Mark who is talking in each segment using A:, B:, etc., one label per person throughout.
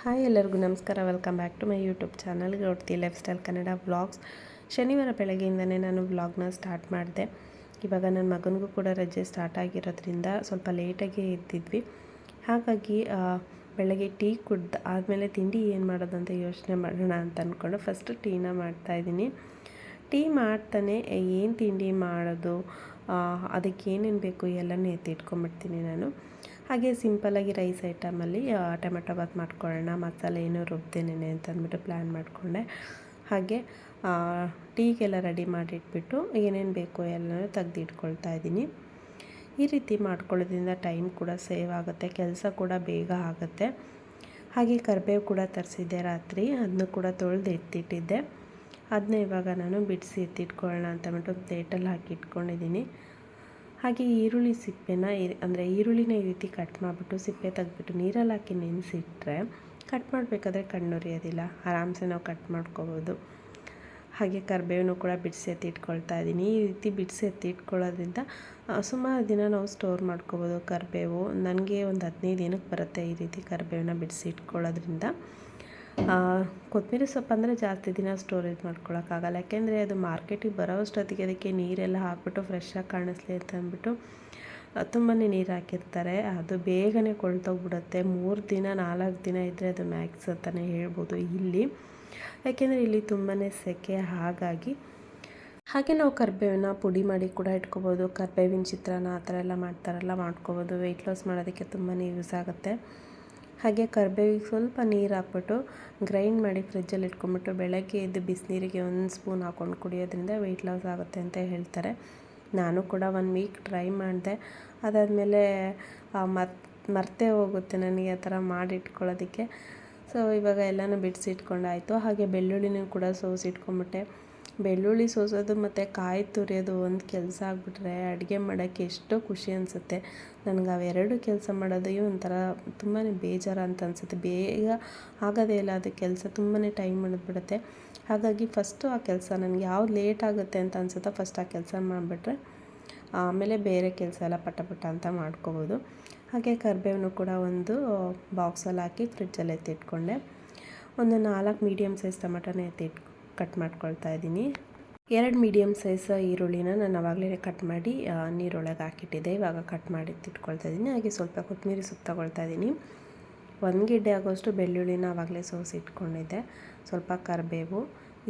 A: Hi ಎಲ್ಲರಿಗೂ ನಮಸ್ಕಾರ. Welcome back to my YouTube channel Gowdthi lifestyle Kannada vlogs ಶನಿವಾರ ಬೆಳಗ್ಗೆಯಿಂದನೇ ನಾನು ವ್ಲಾಗ್ನ ಸ್ಟಾರ್ಟ್ ಮಾಡಿದೆ. ಇವಾಗ ನನ್ನ ಮಗನಿಗೂ ಕೂಡ ರಜೆ ಸ್ಟಾರ್ಟ್ ಆಗಿರೋದ್ರಿಂದ ಸ್ವಲ್ಪ ಲೇಟಾಗಿ ಎದ್ದಿದ್ವಿ. ಹಾಗಾಗಿ ಬೆಳಗ್ಗೆ ಟೀ ಕುಡ್ದ ಆದಮೇಲೆ ತಿಂಡಿ ಏನು ಮಾಡೋದು ಅಂತ ಯೋಚನೆ ಮಾಡೋಣ ಅಂತ ಅಂದ್ಕೊಂಡು ಫಸ್ಟ್ ಟೀನ ಮಾಡ್ತಾಯಿದ್ದೀನಿ ಟೀ ಮಾಡ್ತಾನೆ ಏನು ತಿಂಡಿ ಮಾಡೋದು? ಅದಕ್ಕೆ ಏನೇನು ಬೇಕು ಎಲ್ಲನೂ ಎತ್ತಿಟ್ಕೊಂಡ್ಬಿಡ್ತೀನಿ ನಾನು. ಹಾಗೆ ಸಿಂಪಲಾಗಿ ರೈಸ್ ಐಟಮಲ್ಲಿ ಟೊಮೆಟೊ ಬಾತ್ ಮಾಡ್ಕೊಳ್ಳೋಣ, ಮಸಾಲೆ ಏನೂ ಅಂತ ಅಂದ್ಬಿಟ್ಟು ಪ್ಲ್ಯಾನ್ ಮಾಡಿಕೊಂಡೆ. ಹಾಗೆ ಟೀಗೆಲ್ಲ ರೆಡಿ ಮಾಡಿಟ್ಬಿಟ್ಟು ಏನೇನು ಬೇಕು ಎಲ್ಲನೂ ತೆಗ್ದಿಟ್ಕೊಳ್ತಾ ಇದ್ದೀನಿ. ಈ ರೀತಿ ಮಾಡ್ಕೊಳ್ಳೋದ್ರಿಂದ ಟೈಮ್ ಕೂಡ ಸೇವ್ ಆಗುತ್ತೆ, ಕೆಲಸ ಕೂಡ ಬೇಗ ಆಗುತ್ತೆ. ಹಾಗೆ ಕರಿಬೇವು ಕೂಡ ತರಿಸಿದ್ದೆ ರಾತ್ರಿ ಅದನ್ನು ಕೂಡ ತೊಳೆದು ಎತ್ತಿಟ್ಟಿದ್ದೆ. ಅದನ್ನ ಇವಾಗ ನಾನು ಬಿಡಿಸಿ ಎತ್ತಿಟ್ಕೊಳ್ಳೋಣ ಅಂತ ಅಂದ್ಬಿಟ್ಟು ಪ್ಲೇಟಲ್ಲಿ ಹಾಕಿ ಇಟ್ಕೊಂಡಿದ್ದೀನಿ. ಹಾಗೆ ಈರುಳ್ಳಿ ಸಿಪ್ಪೆನ ಅಂದರೆ ಈರುಳ್ಳಿನ ಈ ರೀತಿ ಕಟ್ ಮಾಡಿಬಿಟ್ಟು ಸಿಪ್ಪೆ ತೆಗೆದ್ಬಿಟ್ಟು ನೀರಲ್ಲಿ ಹಾಕಿ ನೆನೆಸಿಟ್ರೆ ಕಟ್ ಮಾಡಬೇಕಾದ್ರೆ ಕಣ್ಣುರಿಯೋದಿಲ್ಲ ಆರಾಮ್ಸೆ ನಾವು ಕಟ್ ಮಾಡ್ಕೋಬೋದು. ಹಾಗೆ ಕರಿಬೇವನ್ನು ಕೂಡ ಬಿಡಿಸಿ ಎತ್ತಿಟ್ಕೊಳ್ತಾ ಇದ್ದೀನಿ. ಈ ರೀತಿ ಬಿಡಿಸಿ ಎತ್ತಿಟ್ಕೊಳ್ಳೋದ್ರಿಂದ ಇಟ್ಕೊಳ್ಳೋದ್ರಿಂದ ಸುಮಾರು ದಿನ ನಾವು ಸ್ಟೋರ್ ಮಾಡ್ಕೋಬೋದು ಕರಿಬೇವು. ನನಗೆ ಒಂದು ಹದಿನೈದು ದಿನಕ್ಕೆ ಬರುತ್ತೆ ಈ ರೀತಿ ಕರಿಬೇವನ್ನ ಬಿಡಿಸಿ ಇಟ್ಕೊಳ್ಳೋದ್ರಿಂದ. ಕೊತ್ತಂಬರಿ ಸೊಪ್ಪು ಅಂದರೆ ಜಾಸ್ತಿ ದಿನ ಸ್ಟೋರೇಜ್ ಮಾಡ್ಕೊಳ್ಳೋಕ್ಕಾಗಲ್ಲ ಯಾಕೆಂದರೆ ಅದು ಮಾರ್ಕೆಟಿಗೆ ಬರೋ ಅಷ್ಟೊತ್ತಿಗೆ ಅದಕ್ಕೆ ನೀರೆಲ್ಲ ಹಾಕ್ಬಿಟ್ಟು ಫ್ರೆಶ್ಶಾಗಿ ಕಾಣಿಸ್ಲಿ ಅಂತ ಅಂದ್ಬಿಟ್ಟು ತುಂಬಾ ನೀರು ಹಾಕಿರ್ತಾರೆ. ಅದು ಬೇಗನೆ ಕೊಳ್ತೋಗ್ಬಿಡುತ್ತೆ. ಮೂರು ದಿನ, ನಾಲ್ಕು ದಿನ ಇದ್ದರೆ ಅದು ಮ್ಯಾಕ್ಸ್ ಅಂತಲೇ ಹೇಳ್ಬೋದು ಇಲ್ಲಿ. ಯಾಕೆಂದರೆ ಇಲ್ಲಿ ತುಂಬಾ ಸೆಕೆ, ಹಾಗಾಗಿ ಹಾಗೆ ನಾವು ಕರಿಬೇವನ್ನ ಪುಡಿ ಮಾಡಿ ಕೂಡ ಇಟ್ಕೋಬೋದು. ಕರ್ಬೇವಿನ ಚಿತ್ರಾನ್ನ ಆ ಥರ ಎಲ್ಲ ಮಾಡ್ತಾರಲ್ಲ, ಮಾಡ್ಕೋಬೋದು. ವೆಯ್ಟ್ ಲಾಸ್ ಮಾಡೋದಕ್ಕೆ ತುಂಬಾ ಯೂಸ್ ಆಗುತ್ತೆ. ಹಾಗೆ ಕರ್ಬೇವಿಗೆ ಸ್ವಲ್ಪ ನೀರು ಹಾಕ್ಬಿಟ್ಟು ಗ್ರೈಂಡ್ ಮಾಡಿ ಫ್ರಿಜ್ಜಲ್ಲಿ ಇಟ್ಕೊಂಬಿಟ್ಟು ಬೆಳಗ್ಗೆ ಎದ್ದು ಬಿಸಿನೀರಿಗೆ ಒಂದು ಸ್ಪೂನ್ ಹಾಕ್ಕೊಂಡು ಕುಡಿಯೋದ್ರಿಂದ ವೆಯ್ಟ್ ಲಾಸ್ ಆಗುತ್ತೆ ಅಂತ ಹೇಳ್ತಾರೆ. ನಾನು ಕೂಡ ಒನ್ ವೀಕ್ ಟ್ರೈ ಮಾಡಿದೆ. ಅದಾದಮೇಲೆ ಮರ್, ಮರ್ತೇ ಹೋಗುತ್ತೆ ನನಗೆ ಆ ಥರ ಮಾಡಿಟ್ಕೊಳ್ಳೋದಕ್ಕೆ ಸೊ ಇವಾಗ ಎಲ್ಲನೂ ಬಿಡಿಸಿಟ್ಕೊಂಡಾಯಿತು ಹಾಗೆ ಬೆಳ್ಳುಳ್ಳಿನೂ ಕೂಡ ಸೋಸಿ ಇಟ್ಕೊಂಬಿಟ್ಟೆ ಬೆಳ್ಳುಳ್ಳಿ ಸೋಸೋದು ಮತ್ತು ಕಾಯಿ ತುರಿಯೋದು ಒಂದು ಕೆಲಸ ಆಗಿಬಿಟ್ರೆ ಅಡುಗೆ ಮಾಡೋಕ್ಕೆ ಎಷ್ಟೋ ಖುಷಿ ಅನಿಸುತ್ತೆ. ನನಗೆ ಅವೆರಡು ಕೆಲಸ ಮಾಡೋದೇ ಒಂಥರ ತುಂಬಾ ಬೇಜಾರು ಅಂತ ಅನಿಸುತ್ತೆ. ಬೇಗ ಆಗೋದೇ ಇಲ್ಲ ಅದು ಕೆಲಸ ತುಂಬಾ ಟೈಮ್ ಹಿಡಿದ್ಬಿಡುತ್ತೆ ಹಾಗಾಗಿ ಫಸ್ಟು ಆ ಕೆಲಸ ನನಗೆ ಯಾವ್ದು ಲೇಟ್ ಆಗುತ್ತೆ ಅಂತ ಅನಿಸುತ್ತೋ ಫಸ್ಟ್ ಆ ಕೆಲಸ ಮಾಡಿಬಿಟ್ರೆ ಆಮೇಲೆ ಬೇರೆ ಕೆಲಸ ಎಲ್ಲ ಪಟ ಪಟ ಅಂತ ಮಾಡ್ಕೋಬೋದು. ಹಾಗೆ ಕರಿಬೇವನ್ನು ಕೂಡ ಒಂದು ಬಾಕ್ಸಲ್ಲಿ ಹಾಕಿ ಫ್ರಿಜ್ಜಲ್ಲಿ ಎತ್ತಿಟ್ಕೊಂಡೆ. ಒಂದು ನಾಲ್ಕು ಮೀಡಿಯಮ್ ಸೈಜ್ ಟೊಮೆಟೊನ ಎತ್ತಿಟ್ ಕಟ್ ಮಾಡ್ಕೊಳ್ತಾ ಇದ್ದೀನಿ. ಎರಡು ಮೀಡಿಯಮ್ ಸೈಜ್ ಈರುಳ್ಳಿನ ನಾನು ಆವಾಗಲೇ ಕಟ್ ಮಾಡಿ ನೀರೊಳಗೆ ಹಾಕಿಟ್ಟಿದ್ದೆ. ಇವಾಗ ಕಟ್ ಮಾಡಿ ಇಟ್ಕೊಳ್ತಾ ಇದ್ದೀನಿ. ಹಾಗೆ ಸ್ವಲ್ಪ ಕೊತ್ತಂಬರಿ ಸೊಪ್ಪು ತಗೊಳ್ತಾ ಇದ್ದೀನಿ. ಒಂದು ಗಿಡ್ಡೆ ಆಗೋಷ್ಟು ಬೆಳ್ಳುಳ್ಳಿನ ಆವಾಗಲೇ ಸೋಸಿ ಇಟ್ಕೊಂಡಿದ್ದೆ. ಸ್ವಲ್ಪ ಕರಿಬೇವು,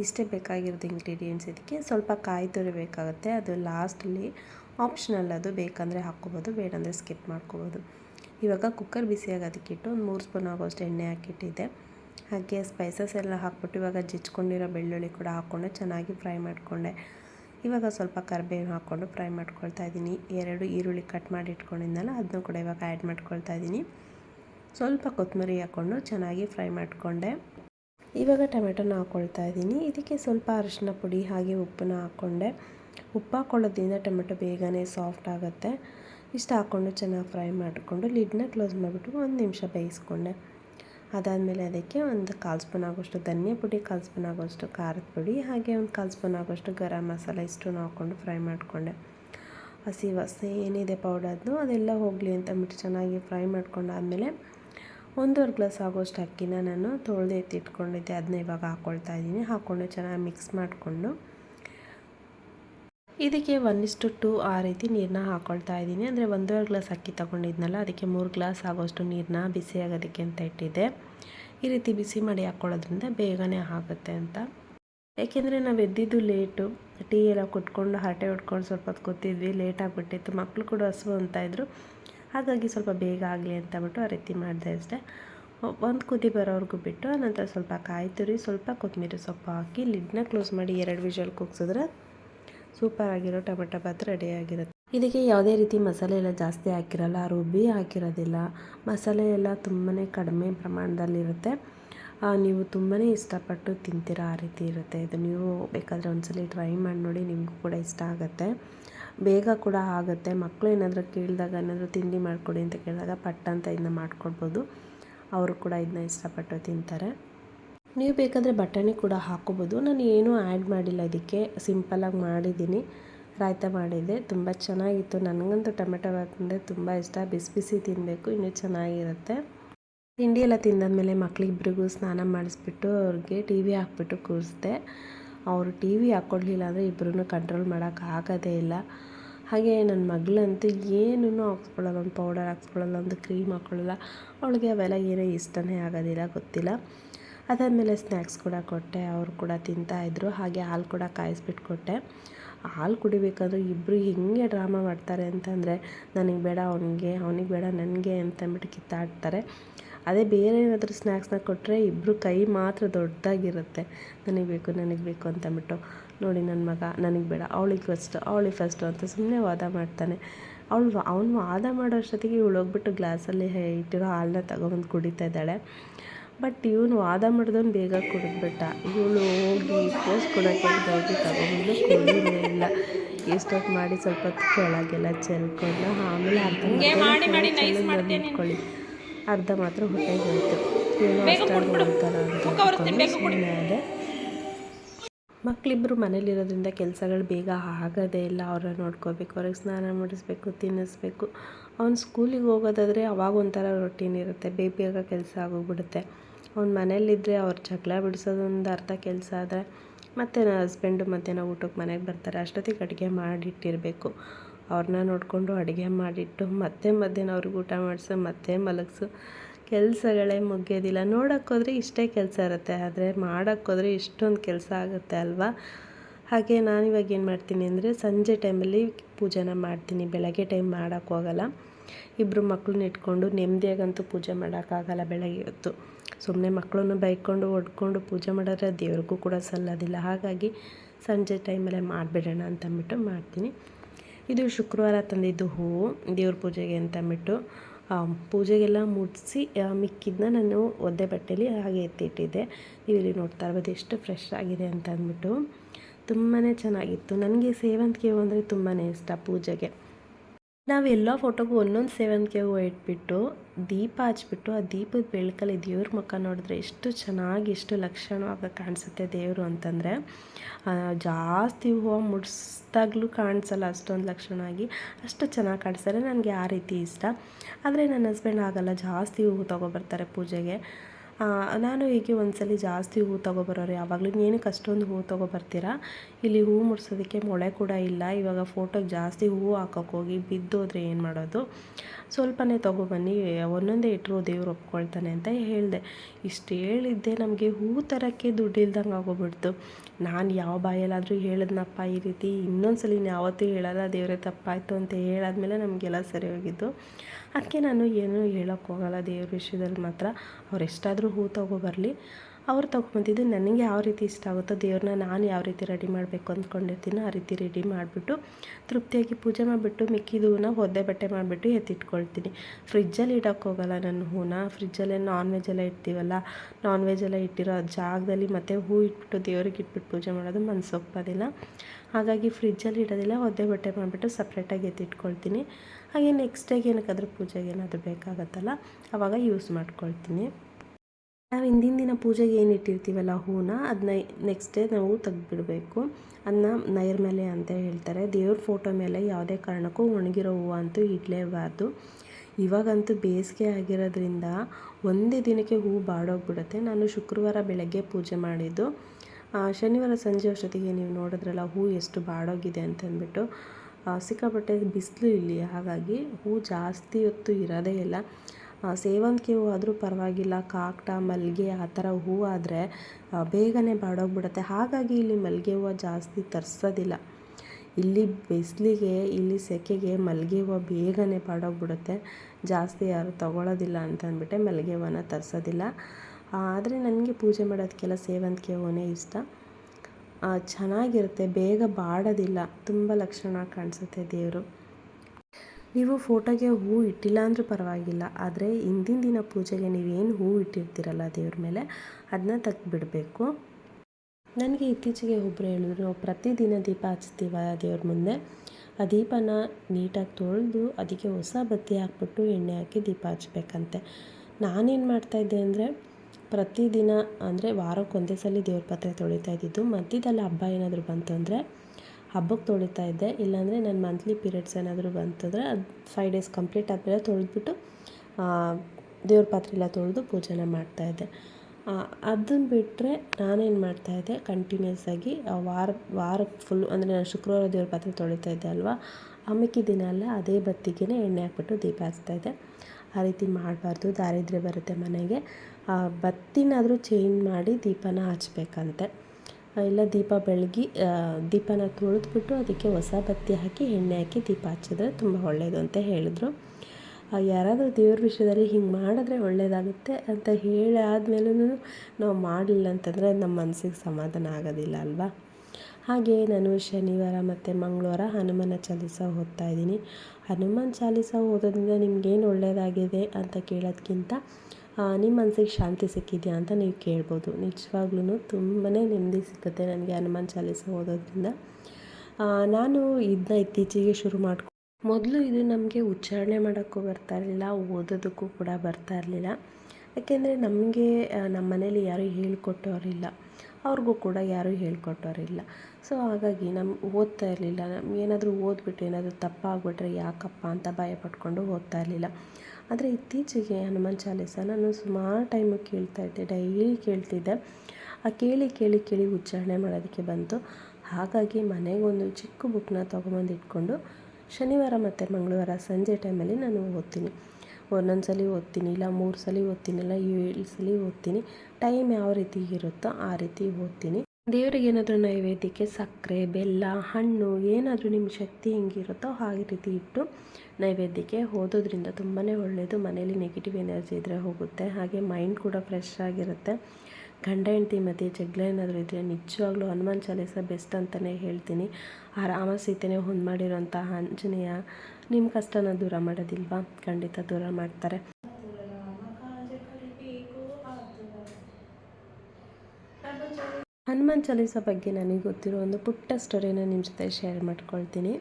A: ಇಷ್ಟೇ ಬೇಕಾಗಿರೋದು ಇಂಗ್ರೀಡಿಯೆಂಟ್ಸ್ ಇದಕ್ಕೆ ಸ್ವಲ್ಪ ಕಾಯಿ ತುರಿ ಬೇಕಾಗುತ್ತೆ. ಅದು ಲಾಸ್ಟಲ್ಲಿ ಆಪ್ಷನಲ್ ಅದು ಬೇಕಂದರೆ ಹಾಕ್ಕೋಬೋದು, ಬೇಡಂದರೆ ಸ್ಕಿಪ್ ಮಾಡ್ಕೋಬೋದು. ಇವಾಗ ಕುಕ್ಕರ್ ಬಿಸಿಯಾಗಿ ಅದಕ್ಕಿಟ್ಟು ಒಂದು ಮೂರು ಸ್ಪೂನ್ ಆಗೋಷ್ಟು ಎಣ್ಣೆ ಹಾಕಿಟ್ಟಿದ್ದೆ. ಹಾಗೆ ಸ್ಪೈಸಸ್ ಎಲ್ಲ ಹಾಕ್ಬಿಟ್ಟು ಇವಾಗ ಜಿಚ್ಕೊಂಡಿರೋ ಬೆಳ್ಳುಳ್ಳಿ ಕೂಡ ಹಾಕ್ಕೊಂಡು ಚೆನ್ನಾಗಿ ಫ್ರೈ ಮಾಡಿಕೊಂಡೆ. ಇವಾಗ ಸ್ವಲ್ಪ ಕರಿಬೇವು ಹಾಕ್ಕೊಂಡು ಫ್ರೈ ಮಾಡ್ಕೊಳ್ತಾ ಇದ್ದೀನಿ. ಎರಡು ಈರುಳ್ಳಿ ಕಟ್ ಮಾಡಿ ಇಟ್ಕೊಂಡಿದ್ದೆನಲ್ಲ ಅದನ್ನು ಕೂಡ ಇವಾಗ ಆ್ಯಡ್ ಮಾಡ್ಕೊಳ್ತಾ ಇದ್ದೀನಿ. ಸ್ವಲ್ಪ ಕೊತ್ತಂಬರಿ ಹಾಕ್ಕೊಂಡು ಚೆನ್ನಾಗಿ ಫ್ರೈ ಮಾಡಿಕೊಂಡೆ. ಇವಾಗ ಟೊಮೆಟೊನ ಹಾಕ್ಕೊಳ್ತಾ ಇದ್ದೀನಿ. ಇದಕ್ಕೆ ಸ್ವಲ್ಪ ಅರಿಶಿನ ಪುಡಿ ಹಾಗೆ ಉಪ್ಪನ್ನ ಹಾಕ್ಕೊಂಡೆ. ಉಪ್ಪು ಹಾಕ್ಕೊಳ್ಳೋದ್ರಿಂದ ಟೊಮೆಟೊ ಬೇಗನೆ ಸಾಫ್ಟ್ ಆಗುತ್ತೆ. ಇಷ್ಟು ಹಾಕ್ಕೊಂಡು ಚೆನ್ನಾಗಿ ಫ್ರೈ ಮಾಡಿಕೊಂಡು ಲಿಡ್ನ ಕ್ಲೋಸ್ ಮಾಡಿಬಿಟ್ಟು ಒಂದು ನಿಮಿಷ ಬೇಯಿಸ್ಕೊಂಡೆ. ಅದಾದಮೇಲೆ ಅದಕ್ಕೆ ಒಂದು ಕಾಲು ಸ್ಪೂನ್ ಆಗೋಷ್ಟು ಧನಿಯಾ ಪುಡಿ, ಕಾಲು ಸ್ಪೂನ್ ಆಗೋಷ್ಟು ಖಾರದ ಪುಡಿ, ಹಾಗೆ ಒಂದು ಕಾಲು ಸ್ಪೂನ್ ಆಗೋಷ್ಟು ಗರಂ ಮಸಾಲ ಇಷ್ಟು ಹಾಕ್ಕೊಂಡು ಫ್ರೈ ಮಾಡಿಕೊಂಡೆ. ಹಸಿ ವಾಸನೆ, ಏನಿದೆ ಪೌಡರ್ದು ಅದೆಲ್ಲ ಹೋಗಲಿ ಅಂತ ಅಂದ್ಬಿಟ್ಟು ಚೆನ್ನಾಗಿ ಫ್ರೈ ಮಾಡ್ಕೊಂಡಾದಮೇಲೆ ಒಂದೂವರೆ ಗ್ಲಾಸ್ ಆಗೋಷ್ಟು ಅಕ್ಕಿನ ನಾನು ತೊಳೆದು ಎತ್ತಿಟ್ಕೊಂಡಿದ್ದೆ. ಅದನ್ನ ಇವಾಗ ಹಾಕ್ಕೊಳ್ತಾ ಇದ್ದೀನಿ. ಹಾಕ್ಕೊಂಡು ಚೆನ್ನಾಗಿ ಮಿಕ್ಸ್ ಮಾಡಿಕೊಂಡು ಇದಕ್ಕೆ ಒನ್ ಇಸ್ಟು ಟು ಆ ರೀತಿ ನೀರನ್ನ ಹಾಕ್ಕೊಳ್ತಾ ಇದ್ದೀನಿ. ಅಂದರೆ ಒಂದೂವರೆ ಗ್ಲಾಸ್ ಅಕ್ಕಿ ತೊಗೊಂಡಿದ್ನಲ್ಲ, ಅದಕ್ಕೆ ಮೂರು ಗ್ಲಾಸ್ ಆಗೋಷ್ಟು ನೀರನ್ನ ಬಿಸಿ ಆಗೋದಕ್ಕೆ ಅಂತ ಇಟ್ಟಿದ್ದೆ. ಈ ರೀತಿ ಬಿಸಿ ಮಾಡಿ ಹಾಕ್ಕೊಳ್ಳೋದ್ರಿಂದ ಬೇಗನೆ ಆಗುತ್ತೆ ಅಂತ. ಏಕೆಂದರೆ ನಾವು ಎದ್ದಿದ್ದು ಲೇಟು, ಟೀ ಎಲ್ಲ ಕುಟ್ಕೊಂಡು ಹರಟೆ ಹೊಡ್ಕೊಂಡು ಸ್ವಲ್ಪ ಹೊತ್ತು ಕೂತಿದ್ವಿ, ಲೇಟ್ ಆಗಿಬಿಟ್ಟಿತ್ತು ಮಕ್ಕಳು ಕೂಡ ಹಸು ಅಂತ ಇದ್ದರು ಹಾಗಾಗಿ ಸ್ವಲ್ಪ ಬೇಗ ಆಗಲಿ ಅಂತ ಬಿಟ್ಟು ಆ ರೀತಿ ಮಾಡಿದೆ ಅಷ್ಟೇ. ಒಂದು ಕುದಿ ಬರೋವರೆಗೂ ಬಿಟ್ಟು ಆನಂತರ ಸ್ವಲ್ಪ ಕಾಯಿ ತುರಿ, ಸ್ವಲ್ಪ ಕೊತ್ತಂಬರಿ ಸೊಪ್ಪು ಹಾಕಿ ಲಿಡ್ನ ಕ್ಲೋಸ್ ಮಾಡಿ ಎರಡು ವಿಷಲ್ ಕುಗ್ಸಿದ್ರೆ ಸೂಪರ್ ಆಗಿರೋ ಟೊಮೆಟೊ ಬಾತ್ ರೆಡಿ ಆಗಿರುತ್ತೆ ಇದಕ್ಕೆ ಯಾವುದೇ ರೀತಿ ಮಸಾಲೆ ಎಲ್ಲ ಜಾಸ್ತಿ ಹಾಕಿರಲ್ಲ, ರುಬ್ಬಿ ಹಾಕಿರೋದಿಲ್ಲ. ಮಸಾಲೆ ಎಲ್ಲ ತುಂಬಾ ಕಡಿಮೆ ಪ್ರಮಾಣದಲ್ಲಿರುತ್ತೆ. ನೀವು ತುಂಬಾ ಇಷ್ಟಪಟ್ಟು ತಿಂತೀರ ಆ ರೀತಿ ಇರುತ್ತೆ. ಇದು ನೀವು ಬೇಕಾದರೆ ಒಂದ್ಸಲಿ ಟ್ರೈ ಮಾಡಿ ನೋಡಿ, ನಿಮಗೂ ಕೂಡ ಇಷ್ಟ ಆಗುತ್ತೆ. ಬೇಗ ಕೂಡ ಆಗುತ್ತೆ. ಮಕ್ಕಳು ಏನಾದರೂ ಕೇಳಿದಾಗ, ಏನಾದರೂ ತಿಂಡಿ ಮಾಡಿಕೊಡಿ ಅಂತ ಕೇಳಿದಾಗ ಪಟ್ ಅಂತ ಇದನ್ನ ಮಾಡ್ಕೊಡ್ಬೋದು. ಅವರು ಕೂಡ ಇದನ್ನ ಇಷ್ಟಪಟ್ಟು ತಿಂತಾರೆ. ನೀವು ಬೇಕಾದರೆ ಬಟಾಣಿ ಕೂಡ ಹಾಕೋಬೋದು. ನಾನು ಏನೂ ಆ್ಯಡ್ ಮಾಡಿಲ್ಲ ಇದಕ್ಕೆ. ಸಿಂಪಲಾಗಿ ಮಾಡಿದ್ದೀನಿ. ರಾಯ್ತ ಮಾಡಿದ್ದೆ. ತುಂಬ ಚೆನ್ನಾಗಿತ್ತು. ನನಗಂತೂ ಟೊಮೆಟೊ ಬಾತ್ ಅಂದರೆ ತುಂಬ ಇಷ್ಟ. ಬಿಸಿ ಬಿಸಿ ತಿನ್ನಬೇಕು ಇನ್ನೂ ಚೆನ್ನಾಗಿರುತ್ತೆ. ತಿಂಡಿ ಎಲ್ಲ ತಿಂದಾದ್ಮೇಲೆ ಮಕ್ಕಳಿಬ್ಬರಿಗೂ ಸ್ನಾನ ಮಾಡಿಸ್ಬಿಟ್ಟು ಅವ್ರಿಗೆ ಟಿ ವಿ ಹಾಕ್ಬಿಟ್ಟು ಕೂರಿಸ್ದೆ. ಅವರು ಟಿ ವಿ ಹಾಕ್ಕೊಡ್ಲಿಲ್ಲ ಅಂದರೆ ಇಬ್ಬರೂ ಕಂಟ್ರೋಲ್ ಮಾಡೋಕ್ಕಾಗೋದೇ ಇಲ್ಲ. ಹಾಗೆ ನನ್ನ ಮಗಳಂತೂ ಏನೂ ಹಾಕ್ಸ್ಕೊಳ್ಳಲ್ಲ ಒಂದು ಪೌಡರ್ ಹಾಕ್ಸ್ಕೊಳ್ಳಲ್ಲ ಒಂದು ಕ್ರೀಮ್ ಹಾಕ್ಕೊಳ್ಳೋಲ್ಲ ಅವಳಿಗೆ ಅವೆಲ್ಲ ಏನೂ ಇಷ್ಟನೇ ಆಗೋದಿಲ್ಲ. ಗೊತ್ತಿಲ್ಲ. ಅದಾದಮೇಲೆ ಸ್ನ್ಯಾಕ್ಸ್ ಕೂಡ ಕೊಟ್ಟೆ, ಅವರು ಕೂಡ ತಿಂತಾಯಿದ್ರು ಹಾಗೆ ಹಾಲು ಕೂಡ ಕಾಯಿಸ್ಬಿಟ್ಟು ಕೊಟ್ಟೆ ಹಾಲು ಕುಡಿಬೇಕಾದ್ರೆ ಇಬ್ಬರು ಹೆಂಗೆ ಡ್ರಾಮಾ ಮಾಡ್ತಾರೆ ಅಂತಂದರೆ, ನನಗೆ ಬೇಡ ಅವನಿಗೆ ಅವನಿಗೆ ಬೇಡ ನನಗೆ ಅಂತಂದ್ಬಿಟ್ಟು ಕಿತ್ತಾಡ್ತಾರೆ. ಅದೇ ಬೇರೆ ಏನಾದರೂ ಸ್ನ್ಯಾಕ್ಸ್ನ ಕೊಟ್ಟರೆ ಇಬ್ಬರು ಕೈ ಮಾತ್ರ ದೊಡ್ಡದಾಗಿರುತ್ತೆ. ನನಗೆ ಬೇಕು ನನಗೆ ಬೇಕು ಅಂತಂದ್ಬಿಟ್ಟು, ನೋಡಿ ನನ್ನ ಮಗ, ನನಗೆ ಬೇಡ, ಅವಳಿಗೆ ಫಸ್ಟ್ ಅವಳಿಗೆ ಫಸ್ಟು ಅಂತ ಸುಮ್ಮನೆ ವಾದ ಮಾಡ್ತಾನೆ. ಅವಳು ಅವ್ನು ವಾದ ಮಾಡೋ ಅಷ್ಟೊತ್ತಿಗೆ ಇವಳು ಹೋಗ್ಬಿಟ್ಟು ಗ್ಲಾಸಲ್ಲಿ ಇಟ್ಟಿರೋ ಹಾಲನ್ನ ತಗೊಬಂದು ಕುಡಿತಾ ಇದ್ದಾಳೆ. ಬಟ್ ಇವನು ವಾದ ಮಾಡಿದವನು ಬೇಗ ಕುಡಿದ್ಬಿಟ್ಟ ಇವಳು ಹೋಗಿ ಪೋಸ್ ಕೊಡೋಕ್ಕೆ ಹೋಗಿ ತಗೊಂಡು ಕೊಡಲೇ ಇಲ್ಲ. ಎಷ್ಟೊತ್ತು ಮಾಡಿ ಸ್ವಲ್ಪ ಹೊತ್ತು ಕೆಳಗೆಲ್ಲ ಚೆಲ್ಕೊಂಡು ಆಮೇಲೆ ಅರ್ಧ ನಿಂತ್ಕೊಳ್ಳಿ. ಅರ್ಧ ಮಾತ್ರ ಹೊಟ್ಟೆಗೆ ಹೋಯ್ತು. ಏನೋ ಅಷ್ಟಾಗಿ ಅಂತ ಆದೆ. ಮಕ್ಕಳಿಬ್ಬರು ಮನೇಲಿರೋದ್ರಿಂದ ಕೆಲಸಗಳು ಬೇಗ ಆಗೋದೇ ಇಲ್ಲ. ಅವ್ರನ್ನ ನೋಡ್ಕೋಬೇಕು ಅವ್ರಿಗೆ ಸ್ನಾನ ಮಾಡಿಸ್ಬೇಕು ತಿನ್ನಿಸ್ಬೇಕು. ಅವ್ನು ಸ್ಕೂಲಿಗೆ ಹೋಗೋದಾದರೆ ಅವಾಗ ಒಂಥರ ರೊಟೀನ್ ಇರುತ್ತೆ. ಬೇಗ ಬೇಗ ಕೆಲಸ ಆಗೋಗ್ಬಿಡುತ್ತೆ. ಅವ್ನು ಮನೇಲಿದ್ದರೆ ಅವ್ರ ಜಗಳ ಬಿಡಿಸೋದೊಂದು ಅರ್ಧ ಕೆಲಸ ಆದರೆ ಮತ್ತೆ ನನ್ನ ಹಸ್ಬೆಂಡು ಮಧ್ಯಾಹ್ನ ಊಟಕ್ಕೆ ಮನೆಗೆ ಬರ್ತಾರೆ. ಅಷ್ಟೊತ್ತಿಗೆ ಅಡುಗೆ ಮಾಡಿಟ್ಟಿರಬೇಕು. ಅವ್ರನ್ನ ನೋಡಿಕೊಂಡು ಅಡುಗೆ ಮಾಡಿಟ್ಟು ಮತ್ತೆ ಮಧ್ಯಾಹ್ನ ಅವ್ರಿಗೆ ಊಟ ಮಾಡಿಸು, ಮತ್ತೆ ಮಲಗಿಸು. ಕೆಲಸಗಳೇ ಮುಗಿಯೋದಿಲ್ಲ. ನೋಡೋಕ್ಕೋದ್ರೆ ಇಷ್ಟೇ ಕೆಲಸ ಇರುತ್ತೆ. ಆದರೆ ಮಾಡೋಕ್ಕೋದ್ರೆ ಇಷ್ಟೊಂದು ಕೆಲಸ ಆಗುತ್ತೆ ಅಲ್ವಾ? ಹಾಗೆ ನಾನಿವಾಗ ಏನು ಮಾಡ್ತೀನಿ ಅಂದರೆ ಸಂಜೆ ಟೈಮಲ್ಲಿ ಪೂಜೆನ ಮಾಡ್ತೀನಿ. ಬೆಳಗ್ಗೆ ಟೈಮ್ ಮಾಡೋಕ್ಕೆ ಹೋಗಲ್ಲ. ಇಬ್ಬರು ಮಕ್ಕಳನ್ನ ಇಟ್ಕೊಂಡು ನೆಮ್ಮದಿಯಾಗಂತೂ ಪೂಜೆ ಮಾಡೋಕ್ಕಾಗಲ್ಲ ಬೆಳಗ್ಗೆ ಹೊತ್ತು. ಸುಮ್ಮನೆ ಮಕ್ಕಳನ್ನು ಬೈಕೊಂಡು ಹೊಡ್ಕೊಂಡು ಪೂಜೆ ಮಾಡಿದ್ರೆ ದೇವ್ರಿಗೂ ಕೂಡ ಸಲ್ಲೋದಿಲ್ಲ. ಹಾಗಾಗಿ ಸಂಜೆ ಟೈಮಲ್ಲೇ ಮಾಡಿಬಿಡೋಣ ಅಂತಂದ್ಬಿಟ್ಟು ಮಾಡ್ತೀನಿ. ಇದು ಶುಕ್ರವಾರ ತಂದಿದ್ದು ಹೂವು ದೇವ್ರ ಪೂಜೆಗೆ ಅಂತಂದ್ಬಿಟ್ಟು ಪೂಜೆಗೆಲ್ಲ ಮುಡಿಸಿ ಮಿಕ್ಕಿದ್ದನ್ನ ನಾನು ಒದ್ದೆ ಬಟ್ಟೆಲಿ ಹಾಗೆ ಎತ್ತಿಟ್ಟಿದ್ದೆ. ನೀವು ಇಲ್ಲಿ ನೋಡ್ತಾ ಇರ್ಬೋದು ಎಷ್ಟು ಫ್ರೆಶ್ ಆಗಿದೆ ಅಂತ ಅಂದ್ಬಿಟ್ಟು. ತುಂಬಾ ಚೆನ್ನಾಗಿತ್ತು. ನನಗೆ ಸೇವಂತಿಗೆ ಹೂವು ಅಂದರೆ ತುಂಬಾ ಇಷ್ಟ ಪೂಜೆಗೆ. ನಾವು ಎಲ್ಲ ಫೋಟೋಗೂ ಒಂದೊಂದು ಸೇವಂತಿಗೆ ಹೂವು ಇಟ್ಬಿಟ್ಟು, ದೀಪ ಹಚ್ಬಿಟ್ಟು, ಆ ದೀಪದ ಬೆಳಕಲ್ಲಿ ದೇವ್ರ ಮುಖ ನೋಡಿದ್ರೆ ಎಷ್ಟು ಚೆನ್ನಾಗಿ ಎಷ್ಟು ಲಕ್ಷಣವಾಗಿ ಕಾಣಿಸುತ್ತೆ ದೇವರು ಅಂತಂದರೆ ಜಾಸ್ತಿ ಹೂವು ಮುಡಿಸ್ದಾಗ್ಲೂ ಕಾಣಿಸಲ್ಲ ಅಷ್ಟೊಂದು ಲಕ್ಷಣ ಆಗಿ, ಅಷ್ಟು ಚೆನ್ನಾಗಿ ಕಾಣಿಸ್ತಾರೆ. ನನಗೆ ಆ ರೀತಿ ಇಷ್ಟ. ಆದರೆ ನನ್ನ ಹಸ್ಬೆಂಡ್ ಆಗಲ್ಲ, ಜಾಸ್ತಿ ಹೂವು ತೊಗೊಬರ್ತಾರೆ ಪೂಜೆಗೆ. ನಾನು ಹೀಗೆ ಒಂದ್ಸಲ ಜಾಸ್ತಿ ಹೂ ತೊಗೊಬರೋರು ಯಾವಾಗಲೂ. ಏನಕ್ಕೆ ಅಷ್ಟೊಂದು ಹೂ ತೊಗೊಬರ್ತೀರಾ? ಇಲ್ಲಿ ಹೂ ಮುಡ್ಸೋದಕ್ಕೆ ಮೊಳೆ ಕೂಡ ಇಲ್ಲ. ಇವಾಗ ಫೋಟೋಗೆ ಜಾಸ್ತಿ ಹೂವು ಹಾಕೋಕೆ ಹೋಗಿ ಬಿದ್ದೋದ್ರೆ ಏನು ಮಾಡೋದು? ಸ್ವಲ್ಪನೇ ತೊಗೊಬನ್ನಿ. ಒಂದೊಂದೇ ಇಟ್ಟರು ದೇವ್ರು ಒಪ್ಕೊಳ್ತಾನೆ ಅಂತ ಹೇಳಿದೆ. ಇಷ್ಟು ಹೇಳಿದ್ದೆ ನಮಗೆ ಹೂ ತರೋಕ್ಕೆ ದುಡ್ಡಿಲ್ದಂಗೆ ಆಗೋಗ್ಬಿಡ್ತು. ನಾನು ಯಾವ ಬಾಯಲ್ಲಾದರೂ ಹೇಳಿದ್ನಪ್ಪ ಈ ರೀತಿ. ಇನ್ನೊಂದು ಸಲ ಯಾವತ್ತೂ ಹೇಳಲ್ಲ. ದೇವರೇ ತಪ್ಪಾಯಿತು ಅಂತ ಹೇಳಾದ್ಮೇಲೆ ನಮಗೆಲ್ಲ ಸರಿ ಹೋಗಿದ್ದು. ಅದಕ್ಕೆ ನಾನು ಏನೂ ಹೇಳೋಕ್ಕೆ ಹೋಗಲ್ಲ. ದೇವ್ರ ವಿಷಯದಲ್ಲಿ ಮಾತ್ರ ಅವ್ರು ಎಷ್ಟಾದರೂ ಹೂ ಬರಲಿ. ಅವ್ರು ತಗೊಬಂದಿದ್ದು ನನಗೆ ಯಾವ ರೀತಿ ಇಷ್ಟ ಆಗುತ್ತೋ ದೇವ್ರನ್ನ ನಾನು ಯಾವ ರೀತಿ ರೆಡಿ ಮಾಡಬೇಕು ಅಂದ್ಕೊಂಡಿರ್ತೀನೋ ಆ ರೀತಿ ರೆಡಿ ಮಾಡಿಬಿಟ್ಟು ತೃಪ್ತಿಯಾಗಿ ಪೂಜೆ ಮಾಡಿಬಿಟ್ಟು ಮಿಕ್ಕಿದ ಹೂನ ಒದ್ದೆ ಬಟ್ಟೆ ಮಾಡಿಬಿಟ್ಟು ಎತ್ತಿಟ್ಕೊಳ್ತೀನಿ. ಫ್ರಿಜ್ಜಲ್ಲಿ ಇಡೋಕ್ಕೆ ಹೋಗಲ್ಲ ನನ್ನ ಹೂನ. ಫ್ರಿಜ್ಜಲ್ಲೇ ನಾನ್ ವೆಜ್ ಎಲ್ಲ ಇಡ್ತೀವಲ್ಲ. ನಾನ್ ವೆಜ್ ಎಲ್ಲ ಇಟ್ಟಿರೋ ಜಾಗದಲ್ಲಿ ಮತ್ತೆ ಹೂ ಇಟ್ಬಿಟ್ಟು ದೇವ್ರಿಗೆ ಇಟ್ಬಿಟ್ಟು ಪೂಜೆ ಮಾಡೋದು ಮನಸ್ಸೊಪ್ಪೋದಿಲ್ಲ ಹಾಗಾಗಿ ಫ್ರಿಜ್ಜಲ್ಲಿ ಇಡೋದಿಲ್ಲ, ಒದ್ದೆ ಬಟ್ಟೆ ಮಾಡಿಬಿಟ್ಟು ಸಪ್ರೇಟಾಗಿ ಎತ್ತಿಟ್ಕೊಳ್ತೀನಿ ಹಾಗೆ ನೆಕ್ಸ್ಟ್ ಡೇಗೆ ಏನಕ್ಕಾದ್ರೂ ಪೂಜೆಗೆ ಏನಾದರೂ ಬೇಕಾಗತ್ತಲ್ಲ ಆವಾಗ ಯೂಸ್ ಮಾಡ್ಕೊಳ್ತೀನಿ. ನಾವು ಹಿಂದಿನ ದಿನ ಪೂಜೆಗೆ ಏನು ಇಟ್ಟಿರ್ತೀವಲ್ಲ, ಹೂನ ಅದನ್ನ ನೆಕ್ಸ್ಟ್ ಡೇ ನಾವು ತೆಗ್ದುಬಿಡಬೇಕು. ಅದನ್ನ ನೈರ್ ಮೇಲೆ ಅಂತ ಹೇಳ್ತಾರೆ. ದೇವ್ರ ಫೋಟೋ ಮೇಲೆ ಯಾವುದೇ ಕಾರಣಕ್ಕೂ ಒಣಗಿರೋ ಹೂವು ಅಂತೂ ಇಡಲೇಬಾರ್ದು. ಇವಾಗಂತೂ ಬೇಸಿಗೆ ಆಗಿರೋದ್ರಿಂದ ಒಂದೇ ದಿನಕ್ಕೆ ಹೂವು ಬಾಡೋಗ್ಬಿಡುತ್ತೆ. ನಾನು ಶುಕ್ರವಾರ ಬೆಳಗ್ಗೆ ಪೂಜೆ ಮಾಡಿದ್ದು. ಶನಿವಾರ ಸಂಜೆ ಅಷ್ಟೊತ್ತಿಗೆ ನೀವು ನೋಡಿದ್ರಲ್ಲ ಹೂ ಎಷ್ಟು ಬಾಡೋಗಿದೆ ಅಂತಂದ್ಬಿಟ್ಟು ಸಿಕ್ಕಾಪಟ್ಟೆ ಬಿಸಿಲು ಇಲ್ಲಿ, ಹಾಗಾಗಿ ಹೂ ಜಾಸ್ತಿ ಹೊತ್ತು ಇರೋದೇ ಇಲ್ಲ. ಸೇವಂತಿಗೆ ಹೂ ಆದರೂ ಪರವಾಗಿಲ್ಲ ಕಾಕಡ ಮಲ್ಲಿಗೆ, ಆ ಥರ ಹೂವು ಆದರೆ ಬೇಗನೆ ಬಾಡೋಗ್ಬಿಡುತ್ತೆ. ಹಾಗಾಗಿ ಇಲ್ಲಿ ಮಲ್ಲಿಗೆ ಹೂವು ಜಾಸ್ತಿ ತರಿಸೋದಿಲ್ಲ. ಇಲ್ಲಿ ಬಿಸಿಲಿಗೆ, ಇಲ್ಲಿ ಸೆಕೆಗೆ ಮಲ್ಲಿಗೆ ಹೂವು ಬೇಗನೆ ಬಾಡೋಗ್ಬಿಡುತ್ತೆ. ಜಾಸ್ತಿ ಯಾರು ತಗೊಳ್ಳೋದಿಲ್ಲ ಅಂತ ಅಂದ್ಬಿಟ್ಟೆ ಮಲ್ಲಿಗೆ ಹೂವನ್ನ ತರಿಸೋದಿಲ್ಲ. ಆದರೆ ನನಗೆ ಪೂಜೆ ಮಾಡೋದಕ್ಕೆಲ್ಲ ಸೇವಂತಿಗೆ ಹೂವೇ ಇಷ್ಟ. ಚೆನ್ನಾಗಿರುತ್ತೆ, ಬೇಗ ಬಾಡೋದಿಲ್ಲ, ತುಂಬ ಲಕ್ಷಣ ಕಾಣಿಸುತ್ತೆ ದೇವರು. ನೀವು ಫೋಟೋಗೆ ಹೂ ಇಟ್ಟಿಲ್ಲ ಅಂದರೂ ಪರವಾಗಿಲ್ಲ, ಆದರೆ ಹಿಂದಿನ ದಿನ ಪೂಜೆಗೆ ನೀವೇನು ಹೂ ಇಟ್ಟಿರ್ತೀರಲ್ಲ ದೇವ್ರ ಮೇಲೆ ಅದನ್ನ ತೆಗ್ದುಬಿಡಬೇಕು. ನನಗೆ ಇತ್ತೀಚೆಗೆ ಒಬ್ಬರು ಹೇಳಿದ್ರು, ಪ್ರತಿದಿನ ದೀಪ ಹಚ್ತೀವ ದೇವ್ರ ಮುಂದೆ? ಆ ದೀಪನ ನೀಟಾಗಿ ತೊಳೆದು ಅದಕ್ಕೆ ಹೊಸ ಬತ್ತಿ ಹಾಕ್ಬಿಟ್ಟು ಎಣ್ಣೆ ಹಾಕಿ ದೀಪ ಹಚ್ಬೇಕಂತೆ. ನಾನೇನು ಮಾಡ್ತಾಯಿದ್ದೆ ಅಂದರೆ ಪ್ರತಿದಿನ ಅಂದರೆ ವಾರಕ್ಕೆ ಒಂದೇ ಸಲ ದೇವ್ರ ಪಾತ್ರೆ ತೊಳಿತಾ ಇದ್ದಿದ್ದು, ಮಧ್ಯದಲ್ಲಿ ಹಬ್ಬ ಏನಾದರೂ ಬಂತು ಅಂದರೆ ಹಬ್ಬಕ್ಕೆ ತೊಳಿತಾ ಇದ್ದೆ. ಇಲ್ಲಾಂದರೆ ನನ್ನ ಮಂತ್ಲಿ ಪೀರಿಯಡ್ಸ್ ಏನಾದರೂ ಬಂತಂದರೆ ಅದು ಫೈವ್ ಡೇಸ್ ಕಂಪ್ಲೀಟ್ ಆದಮೇಲೆ ತೊಳೆದ್ಬಿಟ್ಟು ದೇವ್ರ ಪಾತ್ರೆ ಎಲ್ಲ ತೊಳೆದು ಪೂಜೆನ ಮಾಡ್ತಾಯಿದ್ದೆ ಅದನ್ನು ಬಿಟ್ಟರೆ ನಾನೇನು ಮಾಡ್ತಾಯಿದ್ದೆ ಕಂಟಿನ್ಯೂಸ್ ಆಗಿ ವಾರ ವಾರ ವಾರಕ್ಕೆ ಫುಲ್ ಅಂದರೆ ನಾನು ಶುಕ್ರವಾರ ದೇವ್ರ ಪಾತ್ರೆ ತೊಳಿತಾ ಇದ್ದೆ ಅಲ್ವಾ ಆ ಮಿಕ್ಕಿ ದಿನ ಎಲ್ಲ ಅದೇ ಬತ್ತಿಗೆ ಎಣ್ಣೆ ಹಾಕ್ಬಿಟ್ಟು ದೀಪ ಹಚ್ತಾಯಿದ್ದೆ ಆ ರೀತಿ ಮಾಡಬಾರ್ದು, ದಾರಿದ್ರ್ಯ ಬರುತ್ತೆ ಮನೆಗೆ. ಆ ಬತ್ತಿನಾದರೂ ಚೇಂಜ್ ಮಾಡಿ ದೀಪನ ಹಚ್ಬೇಕಂತೆ. ಇಲ್ಲ ದೀಪ ಬೆಳಗಿ ದೀಪನ ತುಳಿದ್ಬಿಟ್ಟು ಅದಕ್ಕೆ ಹೊಸ ಬತ್ತಿ ಹಾಕಿ, ಎಣ್ಣೆ ಹಾಕಿ ದೀಪ ಹಚ್ಚಿದ್ರೆ ತುಂಬ ಒಳ್ಳೆಯದು ಅಂತ ಹೇಳಿದ್ರು. ಯಾರಾದರೂ ದೇವ್ರ ವಿಷಯದಲ್ಲಿ ಹಿಂಗೆ ಮಾಡಿದ್ರೆ ಒಳ್ಳೆಯದಾಗುತ್ತೆ ಅಂತ ಹೇಳಿ ಆದಮೇಲೂ ನಾವು ಮಾಡಲಿಲ್ಲ ಅಂತಂದರೆ ನಮ್ಮ ಮನಸ್ಸಿಗೆ ಸಮಾಧಾನ ಆಗೋದಿಲ್ಲ ಅಲ್ವಾ? ಹಾಗೆ ನಾನು ಶನಿವಾರ ಮತ್ತು ಮಂಗಳವಾರ ಹನುಮಾನ ಚಾಲಿಸ ಓದ್ತಾ ಇದ್ದೀನಿ. ಹನುಮಾನ್ ಚಾಲಿಸ ಓದೋದ್ರಿಂದ ನಿಮ್ಗೇನು ಒಳ್ಳೆಯದಾಗಿದೆ ಅಂತ ಕೇಳೋದಕ್ಕಿಂತ ನಿಮ್ಮ ಮನಸ್ಸಿಗೆ ಶಾಂತಿ ಸಿಕ್ಕಿದೆಯಾ ಅಂತ ನೀವು ಕೇಳ್ಬೋದು. ನಿಜವಾಗ್ಲೂ ತುಂಬಾ ನೆಮ್ಮದಿ ಸಿಗುತ್ತೆ ನನಗೆ ಹನುಮಾನ್ ಚಾಲೀಸ ಓದೋದ್ರಿಂದ. ನಾನು ಇದನ್ನ ಇತ್ತೀಚೆಗೆ ಶುರು ಮಾಡ್ಕೊ ಮೊದಲು ಇದು ನಮಗೆ ಉಚ್ಚಾರಣೆ ಮಾಡೋಕ್ಕೂ ಬರ್ತಾ ಇರಲಿಲ್ಲ, ಓದೋದಕ್ಕೂ ಕೂಡ ಬರ್ತಾ ಇರಲಿಲ್ಲ. ಯಾಕೆಂದರೆ ನಮಗೆ ನಮ್ಮ ಮನೇಲಿ ಯಾರೂ ಹೇಳ್ಕೊಟ್ಟೋರಿಲ್ಲ. ಅವ್ರಿಗೂ ಕೂಡ ಯಾರೂ ಹೇಳ್ಕೊಟ್ಟೋರಿಲ್ಲ. ಸೊ ಹಾಗಾಗಿ ನಮ್ಮ ಓದ್ತಾ ಇರಲಿಲ್ಲ. ಏನಾದರೂ ಓದ್ಬಿಟ್ಟು ಏನಾದರೂ ತಪ್ಪಾಗ್ಬಿಟ್ರೆ ಯಾಕಪ್ಪ ಅಂತ ಭಯ ಪಟ್ಕೊಂಡು ಓದ್ತಾ ಇರಲಿಲ್ಲ. ಆದರೆ ಇತ್ತೀಚೆಗೆ ಹನುಮಾನ್ ಚಾಲೀಸ ನಾನು ಸುಮಾರು ಟೈಮು ಕೇಳ್ತಾ ಇದ್ದೆ ಡೈಲಿ ಕೇಳ್ತಿದ್ದೆ. ಆ ಕೇಳಿ ಕೇಳಿ ಕೇಳಿ ಉಚ್ಚಾರಣೆ ಮಾಡೋದಕ್ಕೆ ಬಂತು. ಹಾಗಾಗಿ ಮನೆಗೊಂದು ಚಿಕ್ಕ ಬುಕ್ನ ತೊಗೊಂಬಂದು ಇಟ್ಕೊಂಡು ಶನಿವಾರ ಮತ್ತು ಮಂಗಳವಾರ ಸಂಜೆ ಟೈಮಲ್ಲಿ ನಾನು ಓದ್ತೀನಿ. ಒಂದೊಂದು ಸಲ ಓದ್ತೀನಿ, ಇಲ್ಲ ಮೂರು ಸಲ ಓದ್ತೀನಿ, ಇಲ್ಲ ಏಳು ಸಲ ಓದ್ತೀನಿ. ಟೈಮ್ ಯಾವ ರೀತಿ ಇರುತ್ತೋ ಆ ರೀತಿ ಓದ್ತೀನಿ. ದೇವರಿಗೆ ಏನಾದರೂ ನೈವೇದ್ಯಕ್ಕೆ ಸಕ್ಕರೆ, ಬೆಲ್ಲ, ಹಣ್ಣು, ಏನಾದರೂ ನಿಮ್ಮ ಶಕ್ತಿ ಹೆಂಗಿರುತ್ತೋ ಹಾಗೆ ರೀತಿ ಇಟ್ಟು ನೈವೇದ್ಯಕ್ಕೆ ಓದೋದ್ರಿಂದ ತುಂಬಾ ಒಳ್ಳೆಯದು ಮನೇಲಿ ನೆಗೆಟಿವ್ ಎನರ್ಜಿ ಇದ್ದರೆ ಹೋಗುತ್ತೆ. ಹಾಗೆ ಮೈಂಡ್ ಕೂಡ ಫ್ರೆಶ್ ಆಗಿರುತ್ತೆ. ಗಂಡ, ಹೆಂಡತಿ ಮಧ್ಯೆ ಜಗಳ ಏನಾದರೂ ಇದ್ದರೆ ನಿಜವಾಗ್ಲೂ ಹನುಮಾನ್ ಚಾಲೀಸ ಬೆಸ್ಟ್ ಅಂತಲೇ ಹೇಳ್ತೀನಿ. ಆ ಸೀತೆನೇ ಹೊಂದು ಮಾಡಿರೋಂಥ ಆಂಜನೇಯ ನಿಮ್ಮ ಕಷ್ಟನ ದೂರ ಮಾಡೋದಿಲ್ವಾ? ಖಂಡಿತ ದೂರ ಮಾಡ್ತಾರೆ. ಹನುಮಾನ್ ಚಾಲೀಸ ಬಗ್ಗೆ ನನಗೆ ಗೊತ್ತಿರೋ ಒಂದು ಪುಟ್ಟ ಸ್ಟೋರಿನ ನಿಮ್ಮ ಜೊತೆ ಶೇರ್ ಮಾಡ್ಕೊಳ್ತೀನಿ.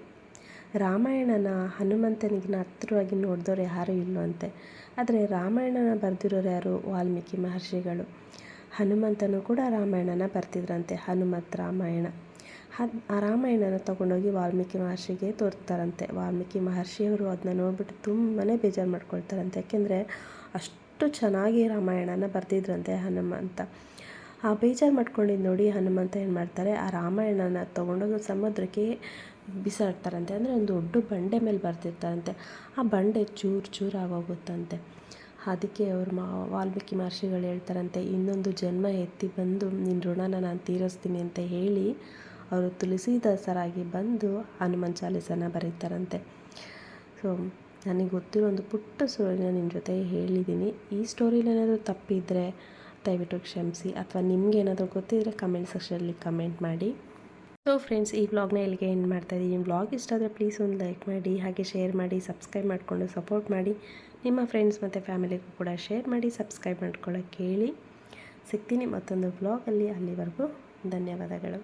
A: ರಾಮಾಯಣನ ಹನುಮಂತನಿಗಿನ ಹತ್ತಿರವಾಗಿ ನೋಡಿದವ್ರು ಯಾರೂ ಇಲ್ಲವಂತೆ ಆದರೆ ರಾಮಾಯಣನ ಬರೆದಿರೋರು ಯಾರು? ವಾಲ್ಮೀಕಿ ಮಹರ್ಷಿಗಳು. ಹನುಮಂತನು ಕೂಡ ರಾಮಾಯಣನ ಬರ್ತಿದ್ರಂತೆ ಹನುಮತ್ ರಾಮಾಯಣ. ಆ ರಾಮಾಯಣನ ತಗೊಂಡೋಗಿ ವಾಲ್ಮೀಕಿ ಮಹರ್ಷಿಗೆ ತೋರ್ತಾರಂತೆ ವಾಲ್ಮೀಕಿ ಮಹರ್ಷಿಯವರು ಅದನ್ನ ನೋಡಿಬಿಟ್ಟು ತುಂಬಾ ಬೇಜಾರು ಮಾಡ್ಕೊಳ್ತಾರಂತೆ. ಯಾಕೆಂದರೆ ಅಷ್ಟು ಚೆನ್ನಾಗಿ ರಾಮಾಯಣನ ಬರ್ತಿದ್ರಂತೆ ಹನುಮಂತ. ಆ ಬೇಜಾರು ಮಾಡ್ಕೊಂಡಿದ್ದು ನೋಡಿ ಹನುಮಂತ ಏನು ಮಾಡ್ತಾರೆ, ಆ ರಾಮಾಯಣನ ತೊಗೊಂಡೋಗಿ ಸಮುದ್ರಕ್ಕೆ ಬಿಸಾಡ್ತಾರಂತೆ. ಅಂದರೆ ಒಂದು ದೊಡ್ಡ ಬಂಡೆ ಮೇಲೆ ಬರ್ತಿರ್ತಾರಂತೆ. ಆ ಬಂಡೆ ಚೂರು ಚೂರು ಆಗೋಗುತ್ತಂತೆ. ಅದಕ್ಕೆ ಅವ್ರ ಮಾ, ವಾಲ್ಮೀಕಿ ಮಹರ್ಷಿಗಳು ಹೇಳ್ತಾರಂತೆ, ಇನ್ನೊಂದು ಜನ್ಮ ಎತ್ತಿ ಬಂದು ನಿನ್ನ ಋಣನ ನಾನು ತೀರಿಸ್ತೀನಿ ಅಂತ ಹೇಳಿ ಅವರು ತುಳಸಿದಾಸರಾಗಿ ಬಂದು ಹನುಮಾನ್ ಚಾಲೀಸನ ಬರೀತಾರಂತೆ. ಸೊ, ನನಗೆ ಗೊತ್ತಿರೋ ಒಂದು ಪುಟ್ಟ ಸ್ಟೋರಿನ ನಿಮ್ಮ ಜೊತೆ ಹೇಳಿದ್ದೀನಿ ಈ ಸ್ಟೋರಿಲಿ ಏನಾದರೂ ತಪ್ಪಿದರೆ ದಯವಿಟ್ಟು ಕ್ಷಮಿಸಿ ಅಥವಾ ನಿಮಗೇನಾದರೂ ಗೊತ್ತಿದ್ದರೆ ಕಮೆಂಟ್ ಸೆಕ್ಷನಲ್ಲಿ ಕಮೆಂಟ್ ಮಾಡಿ. ಸೊ ಫ್ರೆಂಡ್ಸ್ ಈ ವ್ಲಾಗ್ನ ಇಲ್ಲಿಗೆ ಎಂಡ್ ಮಾಡ್ತಾಯಿದ್ದೀನಿ ವ್ಲಾಗ್ ಇಷ್ಟ ಆದರೆ ಪ್ಲೀಸ್ ಒಂದು ಲೈಕ್ ಮಾಡಿ, ಹಾಗೆ ಶೇರ್ ಮಾಡಿ ಸಬ್ಸ್ಕ್ರೈಬ್ ಮಾಡಿಕೊಂಡು ಸಪೋರ್ಟ್ ಮಾಡಿ. ನಿಮ್ಮ ಫ್ರೆಂಡ್ಸ್ ಮತ್ತು ಫ್ಯಾಮಿಲಿಗೂ ಕೂಡ ಶೇರ್ ಮಾಡಿ ಸಬ್ಸ್ಕ್ರೈಬ್ ಮಾಡ್ಕೊಳ್ಳೋಕೆ ಹೇಳಿ ಸಿಗ್ತೀನಿ ಮತ್ತೊಂದು ವ್ಲಾಗಲ್ಲಿ ಅಲ್ಲಿವರೆಗೂ ಧನ್ಯವಾದಗಳು.